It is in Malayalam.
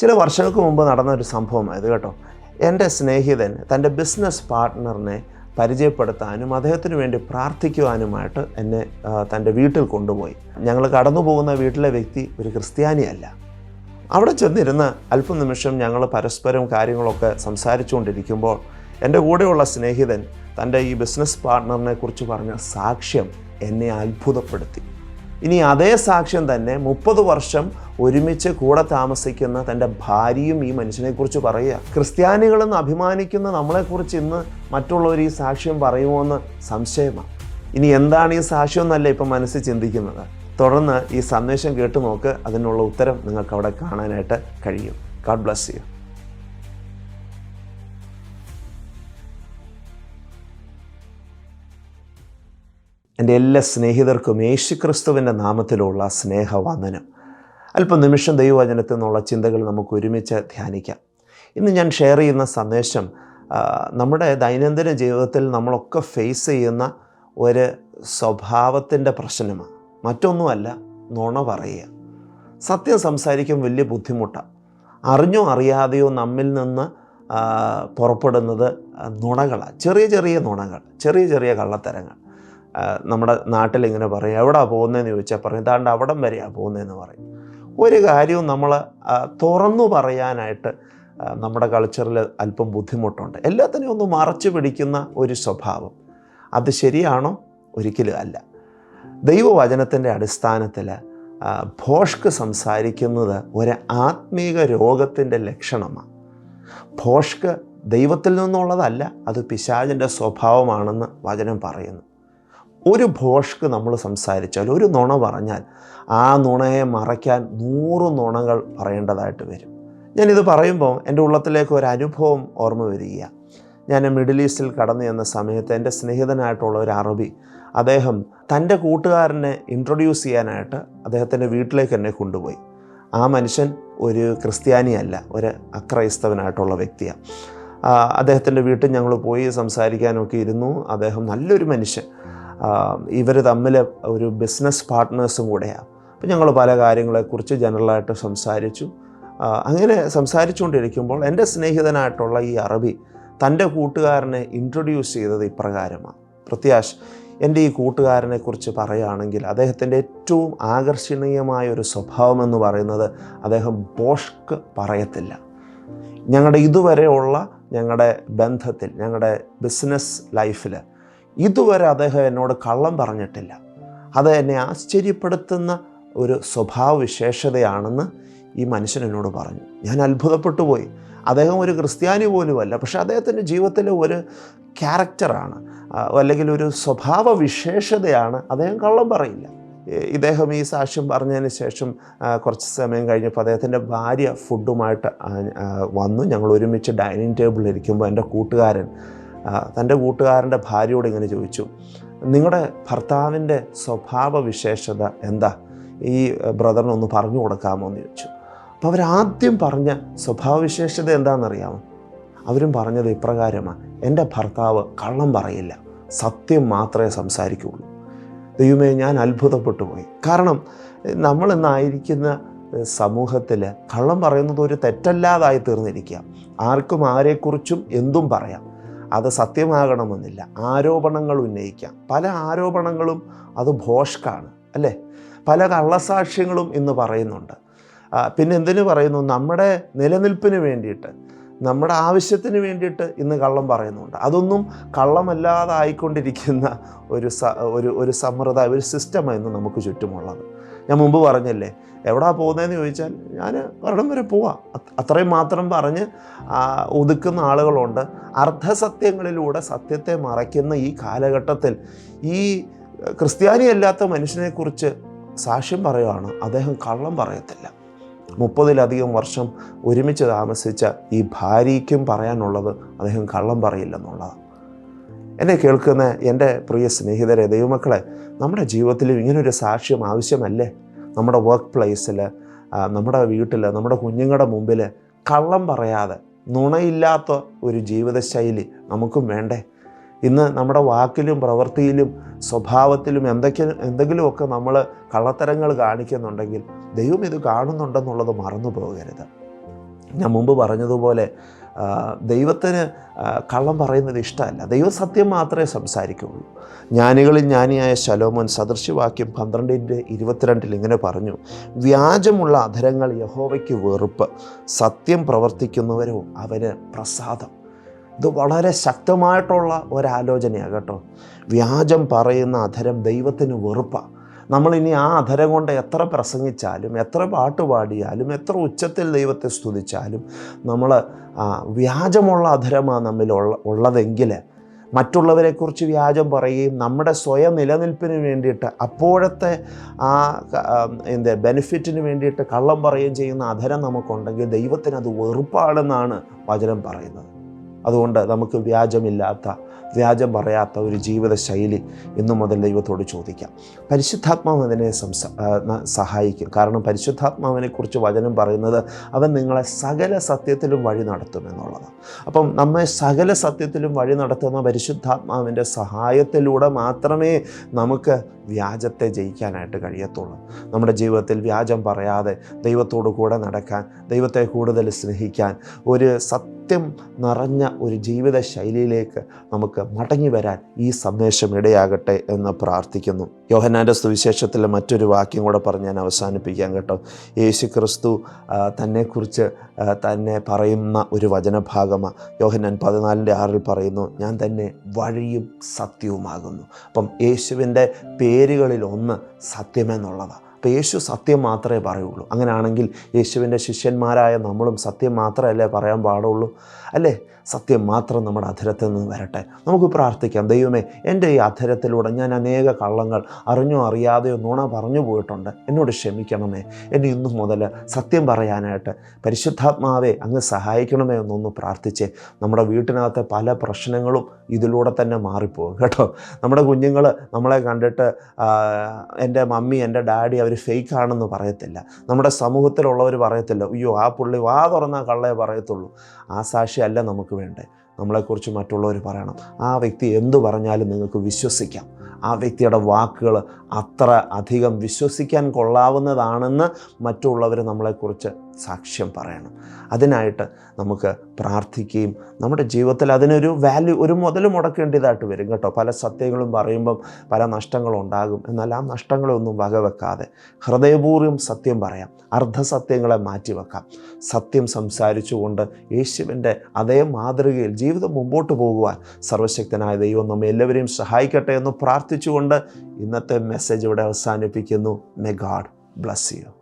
ചില വർഷങ്ങൾക്ക് മുമ്പ് നടന്ന ഒരു സംഭവമായത് കേട്ടോ. എന്റെ സ്നേഹിതൻ തന്റെ ബിസിനസ് പാർട്ട്ണറിനെ പരിചയപ്പെടുത്താനും അദ്ദേഹത്തിന് വേണ്ടി പ്രാർത്ഥിക്കുവാനുമായിട്ട് എന്നെ തന്റെ വീട്ടിൽ കൊണ്ടുപോയി. ഞങ്ങൾ കടന്നു പോകുന്ന വീട്ടിലെ വ്യക്തി ഒരു ക്രിസ്ത്യാനിയല്ല. അവിടെ ചെന്നിരുന്ന് അല്പം നിമിഷം ഞങ്ങൾ പരസ്പരം കാര്യങ്ങളൊക്കെ സംസാരിച്ചുകൊണ്ടിരിക്കുമ്പോൾ എന്റെ കൂടെയുള്ള സ്നേഹിതൻ തന്റെ ഈ ബിസിനസ് പാർട്ട്ണറിനെ കുറിച്ച് പറഞ്ഞ സാക്ഷ്യം എന്നെ അത്ഭുതപ്പെടുത്തി. ഇനി അതേ സാക്ഷ്യം തന്നെ മുപ്പത് വർഷം ഒരുമിച്ച് കൂടെ താമസിക്കുന്ന തന്റെ ഭാര്യയും ഈ മനുഷ്യനെക്കുറിച്ച് പറയുക. ക്രിസ്ത്യാനികളെന്ന് അഭിമാനിക്കുന്ന നമ്മളെക്കുറിച്ച് ഇന്ന് മറ്റുള്ളവർ ഈ സാക്ഷ്യം പറയുമോ എന്ന് സംശയമാണ്. ഇനി എന്താണ് ഈ സാക്ഷ്യം എന്നല്ല ഇപ്പം മനസ്സിൽ ചിന്തിക്കുന്നത്. തുടർന്ന് ഈ സന്ദേശം കേട്ടു നോക്ക് അതിനുള്ള ഉത്തരം നിങ്ങൾക്ക് അവിടെ കാണാനായിട്ട് കഴിയും. ഗാഡ് ബ്ലസ് യു എന്റെ എല്ലാ സ്നേഹിതർക്കും യേശുക്രിസ്തുവിന്റെ നാമത്തിലുള്ള സ്നേഹവന്ദനം. അല്പം നിമിഷം ദൈവവചനത്തിൽ നിന്നുള്ള ചിന്തകൾ നമുക്ക് ഒരുമിച്ച് ധ്യാനിക്കാം. ഇന്ന് ഞാൻ ഷെയർ ചെയ്യുന്ന സന്ദേശം നമ്മുടെ ദൈനംദിന ജീവിതത്തിൽ നമ്മളൊക്കെ ഫേസ് ചെയ്യുന്ന ഒരു സ്വഭാവത്തിന്റെ പ്രശ്നമാണ്. മറ്റൊന്നുമല്ല നുണ പറയുക. സത്യം സംസാരിക്കും വലിയ ബുദ്ധിമുട്ടാണ്. അറിഞ്ഞോ അറിയാതെയോ നമ്മിൽ നിന്ന് പുറപ്പെടുന്നത് നുണകളാണ്. ചെറിയ ചെറിയ നുണകൾ ചെറിയ ചെറിയ കള്ളത്തരങ്ങൾ. നമ്മുടെ നാട്ടിൽ ഇങ്ങനെ പറയും എവിടാ പോകുന്നതെന്ന് ചോദിച്ചാൽ പറയും താണ്ട് അവിടം വരെയാണ് പോകുന്നതെന്ന് പറയും. ഒരു കാര്യവും നമ്മൾ തുറന്നു പറയാനായിട്ട് നമ്മുടെ കൾച്ചറിൽ അല്പം ബുദ്ധിമുട്ടുണ്ട്. എല്ലാത്തിനെയും ഒന്ന് മറച്ചു പിടിക്കുന്ന ഒരു സ്വഭാവം. അത് ശരിയാണോ? ഒരിക്കലും അല്ല. ദൈവവചനത്തിന്റെ അടിസ്ഥാനത്തിൽ ഭോഷ്ക്ക് സംസാരിക്കുന്നത് ഒരു ആത്മീക രോഗത്തിന്റെ ലക്ഷണമാണ് ഭോഷ്ക്ക് ദൈവത്തിൽ നിന്നുള്ളതല്ല അത് പിശാചിന്റെ സ്വഭാവമാണെന്ന് വചനം പറയുന്നു. ഒരു ഭോഷ്ക്ക് നമ്മൾ സംസാരിച്ചാൽ ഒരു നുണ പറഞ്ഞാൽ ആ നുണയെ മറയ്ക്കാൻ നൂറ് നുണകൾ പറയേണ്ടതായിട്ട് വരും. ഞാനിത് പറയുമ്പോൾ എന്റെ ഉള്ളത്തിലേക്ക് ഒരു അനുഭവം ഓർമ്മ വരിക ഞാൻ മിഡിൽ ഈസ്റ്റിൽ കടന്നു ചെന്ന സമയത്ത് എന്റെ സ്നേഹിതനായിട്ടുള്ള ഒരു അറബി അദ്ദേഹം തന്റെ കൂട്ടുകാരനെ ഇൻട്രൊഡ്യൂസ് ചെയ്യാനായിട്ട് അദ്ദേഹത്തിന്റെ വീട്ടിലേക്ക് എന്നെ കൊണ്ടുപോയി. ആ മനുഷ്യൻ ഒരു ക്രിസ്ത്യാനിയല്ല ഒരു അക്രൈസ്തവനായിട്ടുള്ള വ്യക്തിയാണ്. അദ്ദേഹത്തിന്റെ വീട്ടിൽ ഞങ്ങൾ പോയി സംസാരിക്കാനൊക്കെ ഇരുന്നു. അദ്ദേഹം നല്ലൊരു മനുഷ്യൻ. ഇവർ തമ്മിൽ ഒരു ബിസിനസ് പാർട്ട്നേഴ്സും കൂടെയാണ് അപ്പോൾ ഞങ്ങൾ പല കാര്യങ്ങളെക്കുറിച്ച് ജനറലായിട്ട് സംസാരിച്ചു. അങ്ങനെ സംസാരിച്ചുകൊണ്ടിരിക്കുമ്പോൾ എന്റെ സ്നേഹിതനായിട്ടുള്ള ഈ അറബി തന്റെ കൂട്ടുകാരനെ ഇൻട്രൊഡ്യൂസ് ചെയ്തത് ഇപ്രകാരമാണ് പ്രത്യാശ് എന്റെ ഈ കൂട്ടുകാരനെക്കുറിച്ച് പറയുകയാണെങ്കിൽ അദ്ദേഹത്തിന്റെ ഏറ്റവും ആകർഷണീയമായ ഒരു സ്വഭാവം എന്ന് പറയുന്നത് അദ്ദേഹം ബോഷ്ക്ക് പറയത്തില്ല. ഞങ്ങളുടെ ഇതുവരെയുള്ള ഞങ്ങളുടെ ബന്ധത്തിൽ ഞങ്ങളുടെ ബിസിനസ് ലൈഫിൽ ഇതുവരെ അദ്ദേഹം എന്നോട് കള്ളം പറഞ്ഞിട്ടില്ല. അത് എന്നെ ആശ്ചര്യപ്പെടുത്തുന്ന ഒരു സ്വഭാവ വിശേഷതയാണെന്ന് ഈ മനുഷ്യൻ എന്നോട് പറഞ്ഞു. ഞാൻ അത്ഭുതപ്പെട്ടു പോയി. അദ്ദേഹം ഒരു ക്രിസ്ത്യാനി പോലുമല്ല പക്ഷേ അദ്ദേഹത്തിന്റെ ജീവിതത്തിലെ ഒരു ക്യാരക്ടറാണ് അല്ലെങ്കിൽ ഒരു സ്വഭാവ വിശേഷതയാണ് അദ്ദേഹം കള്ളം പറയില്ല. ഇദ്ദേഹം ഈ സാക്ഷ്യം പറഞ്ഞതിന് ശേഷം കുറച്ച് സമയം കഴിഞ്ഞപ്പോൾ അദ്ദേഹത്തിന്റെ ഭാര്യ ഫുഡുമായിട്ട് വന്നു. ഞങ്ങൾ ഒരുമിച്ച് ഡൈനിങ് ടേബിളിൽ ഇരിക്കുമ്പോൾ എന്റെ കൂട്ടുകാരൻ തന്റെ കൂട്ടുകാരന്റെ ഭാര്യയോട് ഇങ്ങനെ ചോദിച്ചു നിങ്ങളുടെ ഭർത്താവിന്റെ സ്വഭാവ വിശേഷത എന്താ? ഈ ബ്രദറിനൊന്ന് പറഞ്ഞു കൊടുക്കാമോ? എന്ന് ചോദിച്ചു. അപ്പോൾ അവരാദ്യം പറഞ്ഞ സ്വഭാവവിശേഷത എന്താണെന്നറിയാമോ? അവരും പറഞ്ഞത് ഇപ്രകാരമാണ് എന്റെ ഭർത്താവ് കള്ളം പറയില്ല സത്യം മാത്രമേ സംസാരിക്കുകയുള്ളൂ ദൈവമേ ഞാൻ അത്ഭുതപ്പെട്ടു പോയി. കാരണം നമ്മൾ ഇന്നായിരിക്കുന്ന സമൂഹത്തിൽ കള്ളം പറയുന്നത് ഒരു തെറ്റല്ലാതായി തീർന്നിരിക്കുക. ആർക്കും ആരെക്കുറിച്ചും എന്തും പറയാം. അത് സത്യമാകണമെന്നില്ല. ആരോപണങ്ങൾ ഉന്നയിക്കാം. പല ആരോപണങ്ങളും അത് ഭോഷ്കാണ് അല്ലേ? പല കള്ളസാക്ഷ്യങ്ങളും ഇന്ന് പറയുന്നുണ്ട്. പിന്നെ എന്തിനു പറയുന്നു? നമ്മുടെ നിലനിൽപ്പിന് വേണ്ടിയിട്ട് നമ്മുടെ ആവശ്യത്തിന് വേണ്ടിയിട്ട് ഇന്ന് കള്ളം പറയുന്നുണ്ട്. അതൊന്നും കള്ളമല്ലാതായിക്കൊണ്ടിരിക്കുന്ന ഒരു ഒരു ഒരു സമ്പ്രദായം ഒരു സിസ്റ്റമാണ് ഇന്ന് നമുക്ക് ചുറ്റുമുള്ളത്. ഞാൻ മുമ്പ് പറഞ്ഞല്ലേ എവിടാ പോകുന്നതെന്ന് ചോദിച്ചാൽ ഞാൻ ഒരിടം വരെ പോവാം. അത് അത്രയും മാത്രം പറഞ്ഞ് ഒതുക്കുന്ന ആളുകളുണ്ട്. അർദ്ധസത്യങ്ങളിലൂടെ സത്യത്തെ മറയ്ക്കുന്ന ഈ കാലഘട്ടത്തിൽ ഈ ക്രിസ്ത്യാനിയല്ലാത്ത മനുഷ്യനെക്കുറിച്ച് സാക്ഷ്യം പറയുകയാണ് അദ്ദേഹം കള്ളം പറയത്തില്ല. മുപ്പതിലധികം വർഷം ഒരുമിച്ച് താമസിച്ച ഈ ഭാര്യയ്ക്കും പറയാനുള്ളത് അദ്ദേഹം കള്ളം പറയില്ലെന്നുള്ളതാണ്. എന്നെ കേൾക്കുന്ന എന്റെ പ്രിയ സ്നേഹിതരെ ദൈവമക്കളെ നമ്മുടെ ജീവിതത്തിലും ഇങ്ങനൊരു സാക്ഷ്യം ആവശ്യമല്ലേ? നമ്മുടെ വർക്ക് പ്ലേസിൽ നമ്മുടെ വീട്ടിൽ നമ്മുടെ കുഞ്ഞുങ്ങളുടെ മുമ്പിൽ കള്ളം പറയാതെ നുണയില്ലാത്ത ഒരു ജീവിതശൈലി നമുക്കും വേണ്ടേ? ഇന്ന് നമ്മുടെ വാക്കിലും പ്രവൃത്തിയിലും സ്വഭാവത്തിലും എന്തൊക്കെ എന്തെങ്കിലുമൊക്കെ നമ്മൾ കള്ളത്തരങ്ങൾ കാണിക്കുന്നുണ്ടെങ്കിൽ ദൈവം ഇത് കാണുന്നുണ്ടെന്നുള്ളത് മറന്നു പോകരുത് ഞാൻ മുമ്പ് പറഞ്ഞതുപോലെ ദൈവത്തിന് കള്ളം പറയുന്നത് ഇഷ്ടമല്ല. ദൈവസത്യം മാത്രമേ സംസാരിക്കുകയുള്ളൂ ജ്ഞാനികളിൽ ജ്ഞാനിയായ ശലോമോൻ സദൃശ്യവാക്യം പന്ത്രണ്ടിന്റെ ഇരുപത്തിരണ്ടിൽ ഇങ്ങനെ പറഞ്ഞു വ്യാജമുള്ള അധരങ്ങൾ യഹോവയ്ക്ക് വെറുപ്പ് സത്യം പ്രവർത്തിക്കുന്നവരോ അവന് പ്രസാദം. ഇത് വളരെ ശക്തമായിട്ടുള്ള ഒരാലോചനയാണ് കേട്ടോ. വ്യാജം പറയുന്ന അധരം ദൈവത്തിന് വെറുപ്പാണ് നമ്മളിനി ആ അധരം കൊണ്ട് എത്ര പ്രസംഗിച്ചാലും എത്ര പാട്ട് പാടിയാലും എത്ര ഉച്ചത്തിൽ ദൈവത്തെ സ്തുതിച്ചാലും നമ്മൾ വ്യാജമുള്ള അധരമാണ് നമ്മൾ ഉള്ളതെങ്കിൽ മറ്റുള്ളവരെക്കുറിച്ച് വ്യാജം പറയുകയും നമ്മുടെ സ്വയം നിലനിൽപ്പിന് വേണ്ടിയിട്ട് അപ്പോഴത്തെ ആ എന്ത് ബെനിഫിറ്റിന് വേണ്ടിയിട്ട് കള്ളം പറയുകയും ചെയ്യുന്ന അധരം നമുക്കുണ്ടെങ്കിൽ ദൈവത്തിന് അത് വെറുപ്പാണെന്നാണ് വചനം പറയുന്നത്. അതുകൊണ്ട് നമുക്ക് വ്യാജമില്ലാത്ത വ്യാജം പറയാത്ത ഒരു ജീവിതശൈലി ഇന്നു മുതൽ ദൈവത്തോട് ചോദിക്കാം. പരിശുദ്ധാത്മാവ് അതിനെ സംസാ സഹായിക്കും. കാരണം പരിശുദ്ധാത്മാവിനെക്കുറിച്ച് വചനം പറയുന്നത് അവൻ നിങ്ങളെ സകല സത്യത്തിലും വഴി നടത്തുമെന്നുള്ളതാണ് അപ്പം നമ്മെ സകല സത്യത്തിലും വഴി നടത്തുന്ന പരിശുദ്ധാത്മാവിന്റെ സഹായത്തിലൂടെ മാത്രമേ നമുക്ക് വ്യാജത്തെ ജയിക്കാനായിട്ട് കഴിയത്തുള്ളൂ. നമ്മുടെ ജീവിതത്തിൽ വ്യാജം പറയാതെ ദൈവത്തോടു കൂടെ നടക്കാൻ ദൈവത്തെ കൂടുതൽ സ്നേഹിക്കാൻ ഒരു സത്യം നിറഞ്ഞ ഒരു ജീവിത ശൈലിയിലേക്ക് നമുക്ക് മടങ്ങി വരാൻ ഈ സന്ദേശം ഇടയാകട്ടെ എന്ന് പ്രാർത്ഥിക്കുന്നു. യോഹനാന്റെ സുവിശേഷത്തിലെ മറ്റൊരു വാക്യം കൂടെ പറഞ്ഞ് ഞാൻ അവസാനിപ്പിക്കാം കേട്ടോ. യേശു ക്രിസ്തു തന്നെക്കുറിച്ച് തന്നെ പറയുന്ന ഒരു വചനഭാഗമാണ് യോഹനാൻ പതിനാലിന്റെ ആറിൽ പറയുന്നു ഞാൻ തന്നെ വഴിയും സത്യവുമാകുന്നു. അപ്പം യേശുവിന്റെ പേരുകളിൽ ഒന്ന് സത്യമെന്നുള്ളതാണ് അപ്പോൾ യേശു സത്യം മാത്രമേ പറയുള്ളൂ. അങ്ങനെയാണെങ്കിൽ യേശുവിന്റെ ശിഷ്യന്മാരായ നമ്മളും സത്യം മാത്രമല്ലേ പറയാൻ പാടുള്ളൂ? അല്ലേ? സത്യം മാത്രം നമ്മുടെ അധരത്തിൽ നിന്ന് വരട്ടെ. നമുക്ക് പ്രാർത്ഥിക്കാം. ദൈവമേ എന്റെ ഈ അധരത്തിലൂടെ ഞാൻ അനേക കള്ളങ്ങൾ അറിഞ്ഞോ അറിയാതെയോ നുണ പറഞ്ഞു പോയിട്ടുണ്ട്. എന്നോട് ക്ഷമിക്കണമേ. എന്നെ ഇന്നു മുതൽ സത്യം പറയാനായിട്ട് പരിശുദ്ധാത്മാവെ അങ്ങ് സഹായിക്കണമേ എന്നൊന്ന് പ്രാർത്ഥിച്ച്. നമ്മുടെ വീട്ടിനകത്തെ പല പ്രശ്നങ്ങളും ഇതിലൂടെ തന്നെ മാറിപ്പോകും കേട്ടോ. നമ്മുടെ കുഞ്ഞുങ്ങൾ നമ്മളെ കണ്ടിട്ട് എന്റെ മമ്മി എന്റെ ഡാഡി അവർ ഫേക്ക് ആണെന്ന് പറയത്തില്ല. നമ്മുടെ സമൂഹത്തിലുള്ളവർ പറയത്തില്ല അയ്യോ ആ പുള്ളി വാ തുറന്ന കള്ളേ പറയത്തുള്ളൂ. ആ സാക്ഷിയല്ല നമുക്ക് വേണ്ടേ? നമ്മളെക്കുറിച്ച് മറ്റുള്ളവർ പറയണം. ആ വ്യക്തി എന്തു പറഞ്ഞാലും നിങ്ങൾക്ക് വിശ്വസിക്കാം. ആ വ്യക്തിയുടെ വാക്കുകൾ അത്ര അധികം വിശ്വസിക്കാൻ കൊള്ളാവുന്നതാണെന്ന് മറ്റുള്ളവർ നമ്മളെക്കുറിച്ച് സാക്ഷ്യം പറയണം. അതിനായിട്ട് നമുക്ക് പ്രാർത്ഥിക്കുകയും നമ്മുടെ ജീവിതത്തിൽ അതിനൊരു വാല്യൂ ഒരു മുതൽ മുടക്കേണ്ടതായിട്ട് വരും കേട്ടോ. പല സത്യങ്ങളും പറയുമ്പം പല നഷ്ടങ്ങളും ഉണ്ടാകും. എന്നാൽ ആ നഷ്ടങ്ങളൊന്നും വകവെക്കാതെ ഹൃദയപൂർവം സത്യം പറയാം. അർദ്ധസത്യങ്ങളെ മാറ്റിവെക്കാം. സത്യം സംസാരിച്ചുകൊണ്ട് യേശുവിന്റെ അതേ മാതൃകയിൽ ജീവിതം മുമ്പോട്ട് പോകുവാൻ സർവശക്തനായ ദൈവം നമ്മെ എല്ലാവരെയും സഹായിക്കട്ടെ എന്ന് പ്രാർത്ഥിച്ചുകൊണ്ട് ഇന്നത്തെ മെസ്സേജ് ഇവിടെ അവസാനിപ്പിക്കുന്നു. മെ ഗാഡ് ബ്ലസ് യു